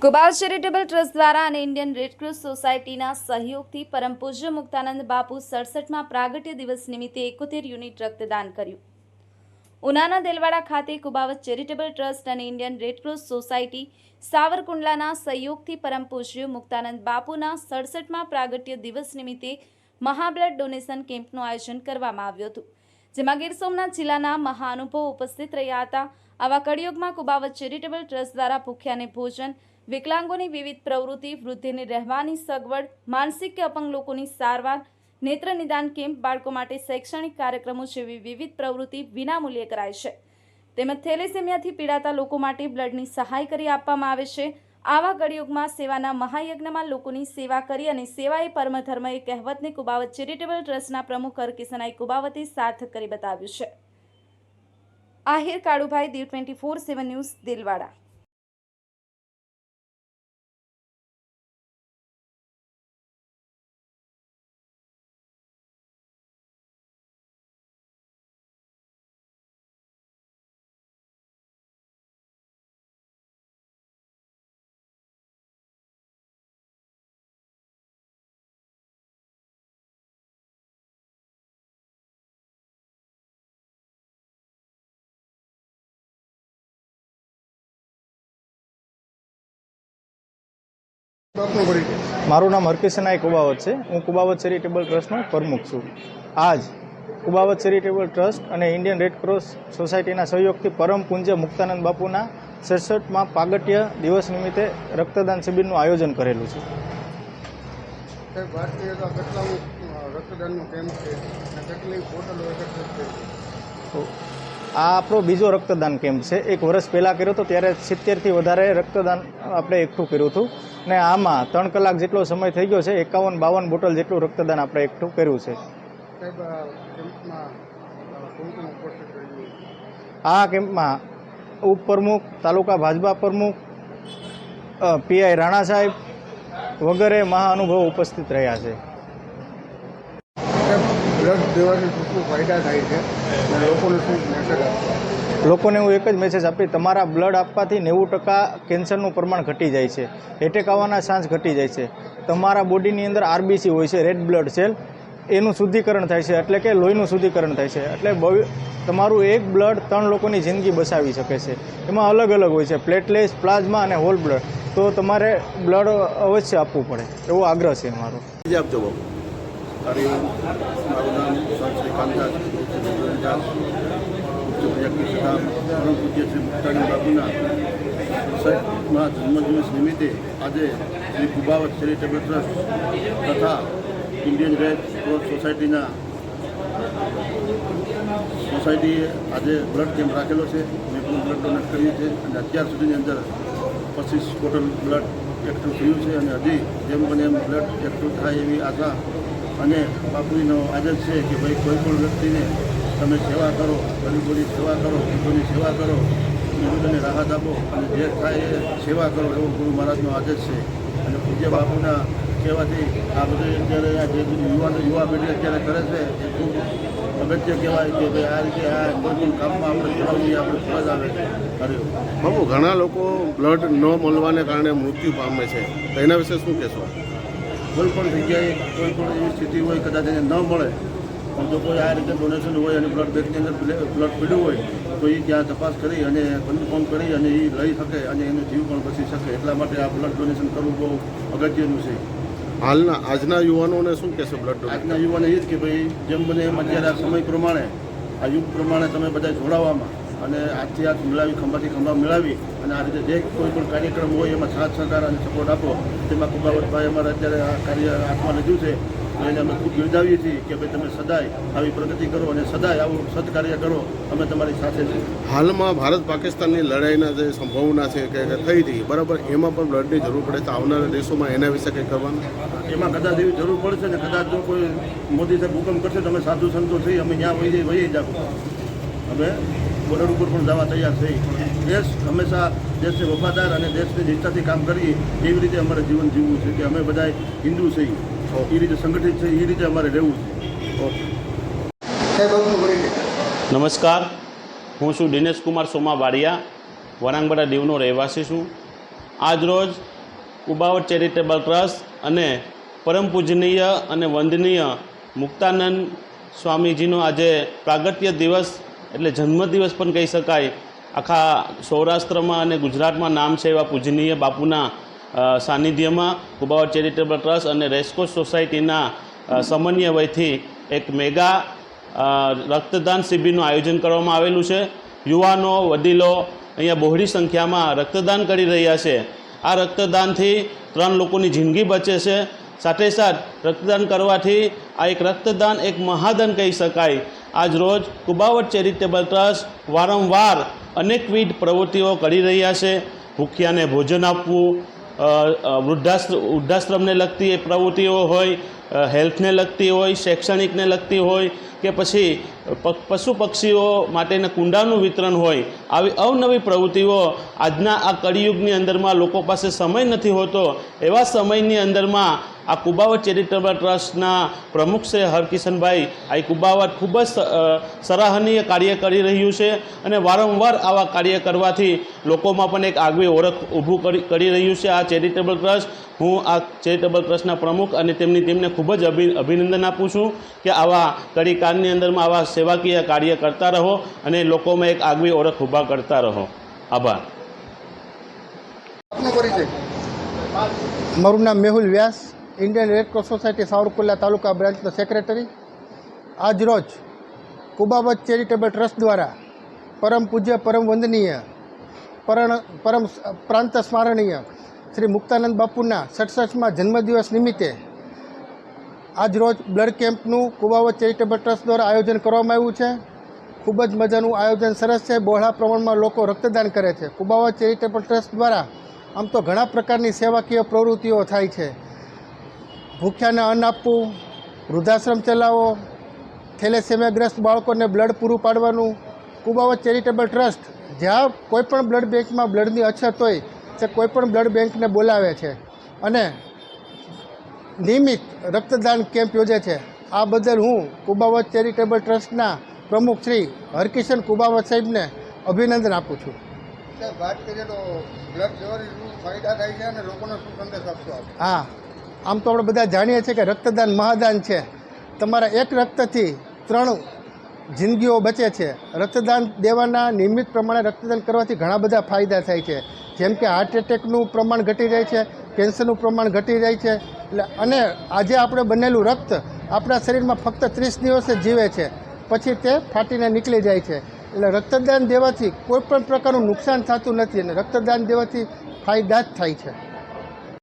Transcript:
કુબાવ charitable trust દ્વારા અને Indian Red Cross સોસાયટીના સહયોગથી પરમ પૂજ્ય મુક્તાનંદ બાપુ સડસઠમાં પ્રાગટ્ય દિવસ નિમિત્તે એકોતેર યુનિટ રક્તદાન કર્યું. ઉનાના દેલવાડા ખાતે કુબાવત ચેરિટેબલ ટ્રસ્ટ અને ઇન્ડિયન રેડક્રોસ સોસાયટી સાવરકુંડલાના સહયોગથી પરમ પૂજ્ય મુક્તાનંદ બાપુના સડસઠમાં પ્રાગટ્ય દિવસ નિમિત્તે મહાબ્લડ ડોનેશન કેમ્પનું આયોજન કરવામાં આવ્યું હતું, જેમાં ગીર સોમનાથ જિલ્લાના મહાનુભવો ઉપસ્થિત રહ્યા હતા. આવા કળિયુગમાં કુબાવત ચેરિટેબલ ટ્રસ્ટ દ્વારા ભૂખ્યાને ભોજન, વિકલાંગોની વિવિધ પ્રવૃત્તિ, વૃદ્ધિને રહેવાની સગવડ, માનસિક કે અપંગ લોકોની સારવાર, નેત્ર નિદાન કેમ્પ, બાળકો માટે શૈક્ષણિક કાર્યક્રમો જેવી વિવિધ પ્રવૃત્તિ વિનામૂલ્યે કરાય છે. તેમજ થેલેસેમિયાથી પીડાતા લોકો માટે બ્લડની સહાય કરી આપવામાં આવે છે. આવા કળિયુગમાં સેવાના મહાયજ્ઞમાં લોકોની સેવા કરી અને સેવા એ પરમધર્મ એ કહેવતને કુબાવત ચેરિટેબલ ટ્રસ્ટના પ્રમુખ હરકિશનાઈ કુબાવતે સાર્થક કરી બતાવ્યું છે. Ahir Kalubhai Diu twenty four seven news Delvada. મારું નામ હરકિશનાય કુબાવત છે. હું કુબાવત ચેરિટેબલ ટ્રસ્ટનો પ્રમુખ છું. આજ કુબાવત ચેરિટેબલ ટ્રસ્ટ અને ઇન્ડિયન રેડ ક્રોસ સોસાયટીના સહયોગથી પરમ પૂજ્ય મુક્તાનંદ બાપુના સડસઠમાં પાગટ્ય દિવસ નિમિત્તે રક્તદાન શિબિરનું આયોજન કરેલું છે. આ આપણો બીજો રક્તદાન કેમ્પ છે. એક વર્ષ પહેલાં કર્યો હતો ત્યારે સિત્તેરથી વધારે રક્તદાન આપણે એકઠું કર્યું હતું. ને આમાં ત્રણ કલાક જેટલો સમય થઈ ગયો છે એકાવન બાવન બોટલ જેટલું રક્તદાન આપણે એકઠું કર્યું છે. આ કેમ્પમાં ઉપપ્રમુખ તાલુકા ભાજપા પ્રમુખ પીઆઈ રાણા સાહેબ વગેરે મહાઅનુભવો ઉપસ્થિત રહ્યા છે. બ્લડ દેવાથી શું શું ફાયદા થાય છે લોકોને શું મેસેજ લોકોને હું એક જ મેસેજ આપી તમારા બ્લડ આપવાથી નેવું ટકા કેન્સરનું પ્રમાણ ઘટી જાય છે. એટેક આવવાના ચાન્સ ઘટી જાય છે. તમારા બોડીની અંદર આરબીસી હોય છે રેડ બ્લડ સેલ એનું શુદ્ધિકરણ થાય છે, એટલે કે લોહીનું શુદ્ધિકરણ થાય છે. એટલે તમારું એક બ્લડ ત્રણ લોકોની જિંદગી બચાવી શકે છે. એમાં અલગ અલગ હોય છે પ્લેટલેસ પ્લાઝમા અને હોલ બ્લડ તો તમારે બ્લડ અવશ્ય આપવું પડે. એવો આગ્રહ છે મારો. આપજો બાબુ મારું નામ ઉચ્ચ પ્રજાપતિ સદા પરમ પૂજ્ય શ્રી મુક્તાનંદ બાપુના સાહેબના જન્મદિવસ નિમિત્તે આજે શ્રી કુબાવત ચેરિટેબલ ટ્રસ્ટ તથા ઇન્ડિયન રેડ ક્રોસ સોસાયટીના સોસાયટીએ આજે બ્લડ કેમ્પ રાખેલો છે મેં પણ બ્લડ ડોનેટ કર્યું છે અને અત્યાર સુધીની અંદર પચીસ ટોટલ બ્લડ એકઠું થયું છે અને હજી જેમ બને એમ બ્લડ એકઠું થાય એવી આશા અને બાપુજીનો આદત છે કે ભાઈ કોઈ પણ વ્યક્તિને તમે સેવા કરો ગરીબોની સેવા કરો વૃદ્ધોની સેવા કરો ખેડૂતોને રાહત આપો અને જે થાય એ સેવા કરો એવો ગુરુ મહારાજનો આદેશ છે. અને પૂજ્ય બાપુના કહેવાથી આ બધું અત્યારે આ જે યુવાનો યુવા પેઢી અત્યારે કરે છે એ ખૂબ અગત્ય કહેવાય કે ભાઈ આ રીતે આ કોઈ પણ કામમાં આપણે જોડાવવું એ આપણે ફરજ આવે હરિઓમ બાબુ ઘણા લોકો બ્લડ ન મળવાને કારણે મૃત્યુ પામે છે. તો એના વિશે શું કહેશો? કોઈ પણ જગ્યાએ કોઈ પણ એવી સ્થિતિ હોય કદાચ એને ન મળે પણ જો કોઈ આ રીતે ડોનેશન હોય અને બ્લડ બેંકની અંદર બ્લડ પીડ્યું હોય તો એ ત્યાં તપાસ કરી અને કન્ફર્મ કરી અને એ લઈ શકે અને એનો જીવ પણ બચી શકે. એટલા માટે આ બ્લડ ડોનેશન કરવું બહુ અગત્યનું છે. હાલના આજના યુવાનોને શું કહેશો બ્લડ આજના યુવાને એ જ કે ભાઈ જેમ બને એમ અત્યારે આ સમય પ્રમાણે આ યુગ પ્રમાણે તમે બધા જોડાવામાં અને આજથી હાથ મિલાવી ખંભાથી ખંભા મિલાવી અને આ રીતે જે કોઈ પણ કાર્યક્રમ હોય એમાં સાથ સહકાર અને સપોર્ટ આપો. તેમાં કુબાવતભાઈ અમારે અત્યારે આ કાર્ય હાથમાં લીધું છે. એને અમે ખૂબ બિરદાવીએ છીએ કે ભાઈ તમે સદાય આવી પ્રગતિ કરો અને સદાય આવું સત્કાર્ય કરો અમે તમારી સાથે છીએ. હાલમાં ભારત પાકિસ્તાનની લડાઈના જે સંભાવના છે કે થઈ હતી બરાબર એમાં પણ બ્લડની જરૂર પડે તો આવનારા દેશોમાં એના વિશે કંઈ કરવાનું એમાં કદાચ એવી જરૂર પડશે ને કદાચ જો કોઈ મોદી સાહેબ હુકમ કરશે તો અમે સાધુ સંતો થઈ અમે ત્યાં વહી જઈ વહી જાવ અમે બોર્ડર ઉપર પણ જવા તૈયાર થઈ દેશ હંમેશા દેશને વફાદાર અને દેશની નિષ્ઠાથી કામ કરીએ એવી રીતે અમારે જીવન જીવવું છે કે અમે બધા હિન્દુ છીએ. એ રીતે સંગઠિત છે એ રીતે અમારે રહેવું છે. નમસ્કાર. હું છું દિનેશ કુમાર સોમા બારિયા વરાંગબડા દીવનો રહેવાસી છું. આજરોજ કુબાવટ ચેરિટેબલ ટ્રસ્ટ અને પરમ પૂજનીય અને વંદનીય મુક્તાનંદ સ્વામીજીનો આજે પ્રાગટ્ય દિવસ એટલે જન્મદિવસ પણ કહી શકાય. આખા સૌરાષ્ટ્રમાં અને ગુજરાતમાં નામ છે એવા પૂજનીય બાપુના સાનિધ્યમાં કુબાવટ ચેરિટેબલ ટ્રસ્ટ અને રેસ્કોસ સોસાયટીના સમન્વયથી એક મેગા રક્તદાન શિબિરનું આયોજન કરવામાં આવેલું છે. યુવાનો, વડીલો અહીંયા બહોળી સંખ્યામાં રક્તદાન કરી રહ્યા છે. આ રક્તદાનથી ત્રણ લોકોની જિંદગી બચે છે. સાથે સાથ રક્તદાન કરવાથી આ એક રક્તદાન એક મહાદાન કહી શકાય. આજ રોજ કુબાવટ ચેરિટેબલ ટ્રસ્ટ વારંવાર અનેકવિધ પ્રવૃત્તિઓ કરી રહ્યા છે. ભૂખ્યાને ભોજન આપવું વૃદ્ધાશ્ર, વૃદ્ધાશ્રમને લગતી એ પ્રવૃત્તિઓ હોય હેલ્થને લગતી હોય, શૈક્ષણિકને લગતી હોય કે પછી પશુ પક્ષીઓ માટેના કુંડાનું વિતરણ હોય આવી અવનવી પ્રવૃત્તિઓ આજના આ કળિયુગની અંદરમાં લોકો પાસે સમય નથી હોતો, એવા સમયની અંદરમાં આ કુબાવત ચેરિટેબલ ટ્રસ્ટના પ્રમુખ છે હરકિશનભાઈ આ કુબાવત ખૂબ જ સરાહનીય કાર્ય કરી રહ્યું છે અને વારંવાર આવા કાર્ય કરવાથી લોકોમાં પણ એક આગવી ઓળખ ઊભું કરી કરી રહ્યું છે આ ચેરિટેબલ ટ્રસ્ટ. હું આ ચેરિટેબલ ટ્રસ્ટના પ્રમુખ અને તેમની ટીમને ખૂબ જ અભિ, અભિનંદન આપું છું કે આવા કડીકારની અંદરમાં આવા સેવાકીય કાર્ય કરતા રહો અને લોકોમાં એક આગવી ઓળખ ઊભા કરતા રહો. આભાર. મારું નામ Mehul Vyas, Indian Red Cross society Savarkundla તાલુકા બ્રાન્ચનો સેક્રેટરી. આજરોજ કુબાબત ચેરિટેબલ ટ્રસ્ટ દ્વારા પરમ પૂજ્ય, પરમ વંદનીય પરણ પરમ પ્રાંત સ્મરણીય શ્રી મુક્તાનંદ બાપુના સડસઠમાં જન્મદિવસ નિમિત્તે આજરોજ બ્લડ કેમ્પનું કુબાવત ચેરિટેબલ ટ્રસ્ટ દ્વારા આયોજન કરવામાં આવ્યું છે. ખૂબ જ મજાનું આયોજન સરસ છે. બહોળા પ્રમાણમાં લોકો રક્તદાન કરે છે. કુબાવત ચેરિટેબલ ટ્રસ્ટ દ્વારા આમ તો ઘણા પ્રકારની સેવાકીય પ્રવૃત્તિઓ થાય છે. ભૂખ્યાને અન્ન આપવું, વૃદ્ધાશ્રમ ચલાવવો, થેલેસેમિયાગ્રસ્ત બાળકોને બ્લડ પૂરું પાડવાનું કુબાવત ચેરિટેબલ ટ્રસ્ટ જ્યાં કોઈપણ બ્લડ બેંકમાં બ્લડની અછત હોય તે કોઈપણ બ્લડ બેંકને બોલાવે છે અને નિયમિત રક્તદાન કેમ્પ યોજે છે. આ બદલ હું કુબાવત ચેરિટેબલ ટ્રસ્ટના પ્રમુખ શ્રી હરકિશન કુબાવત સાહેબને અભિનંદન આપું છું. વાત કરીએ તો બ્લડ દેવાથી શું ફાયદા થાય છે અને લોકોને શું સંદેશ આપશો હા આમ તો આપણે બધા જાણીએ છીએ કે રક્તદાન મહાદાન છે. તમારા એક રક્તથી ત્રણ જિંદગીઓ બચે છે. રક્તદાન દેવાના નિયમિત પ્રમાણે રક્તદાન કરવાથી ઘણા બધા ફાયદા થાય છે. જેમ કે હાર્ટ એટેકનું પ્રમાણ ઘટી જાય છે કેન્સરનું પ્રમાણ ઘટી જાય છે. એટલે અને આજે આપણે બનેલું રક્ત આપણા શરીરમાં ફક્ત ત્રીસ દિવસે જીવે છે. પછી તે ફાટીને નીકળી જાય છે. એટલે રક્તદાન દેવાથી કોઈપણ પ્રકારનું નુકસાન થતું નથી અને રક્તદાન દેવાથી ફાયદા જ થાય છે.